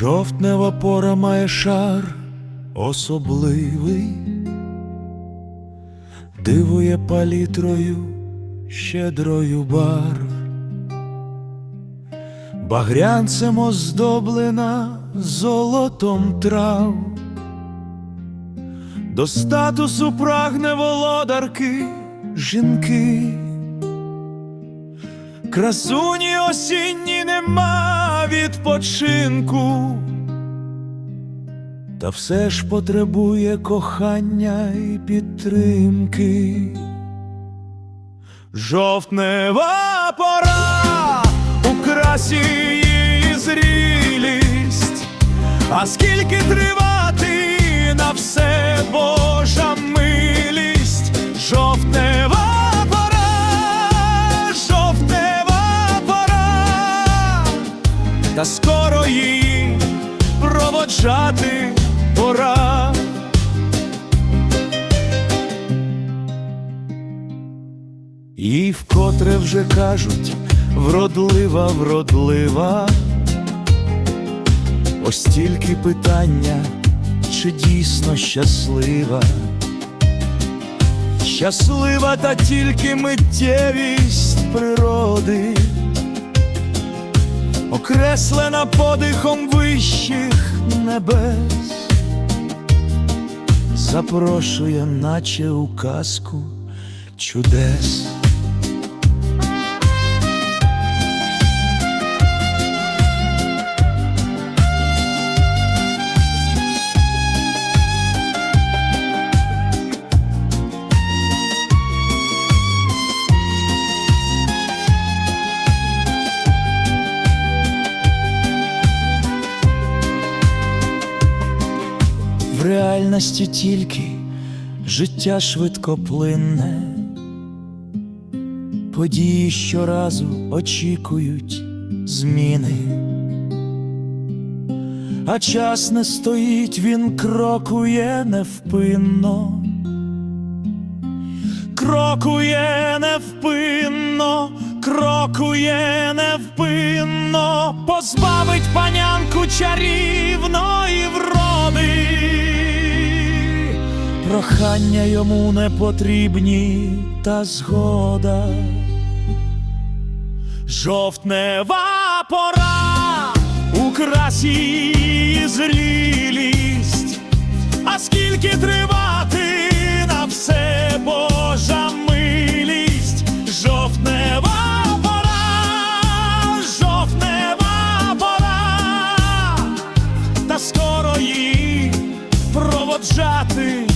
Жовтнева пора має шар особливий, дивує палітрою щедрою барв, багрянцем оздоблена золотом трав, до статусу прагне володарки жінки. Красуні осінні відпочинку, та все ж потребує кохання і підтримки. Жовтнева пора у красі її зрілість, а скільки тривати проводжати пора. І вкотре вже кажуть, вродлива, вродлива. Ось тільки питання, чи дійсно щаслива. Щаслива та тільки миттєвість природи, окреслена подихом вищих небес, запрошує, наче у казку чудес. В реальності тільки життя швидкоплинне, події щоразу очікують зміни, а час не стоїть, він крокує невпинно, крокує невпинно, крокує невпинно, позбавить панянку чарівної вроди. Прохання йому не потрібні, та згода. Жовтнева пора у красі зрілість, а скільки тривати на все Божа милість, жовтнева пора, жовтнева пора, та скоро проводжати